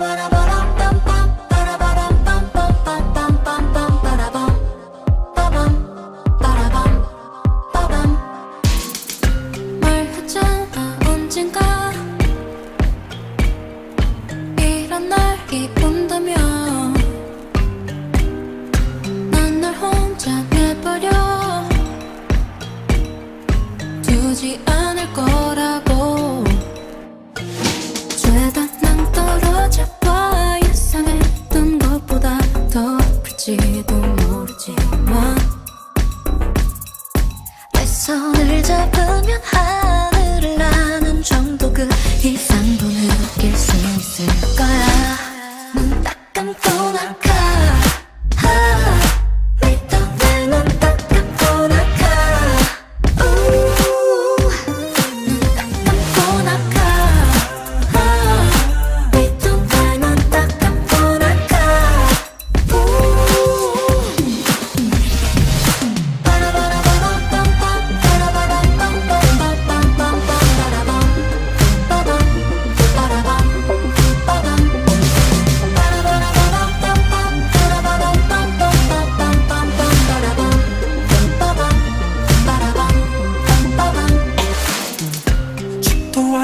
아, 언젠가. 이런 날 이쁜다면. 닿으면 하늘을 나는 정도 그 이상도 느낄 수 있을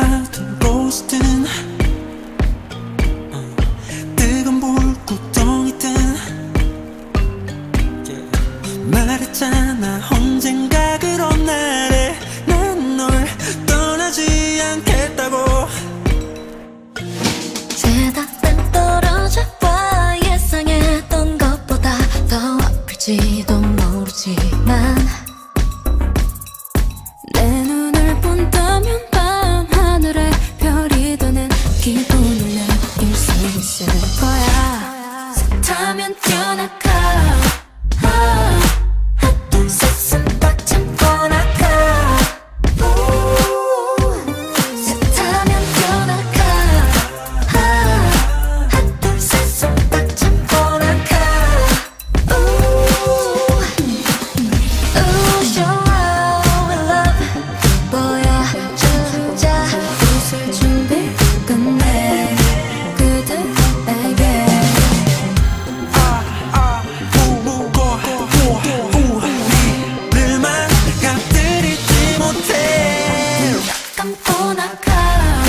I'm boasting 될 거야. 타면 뛰어나가. my color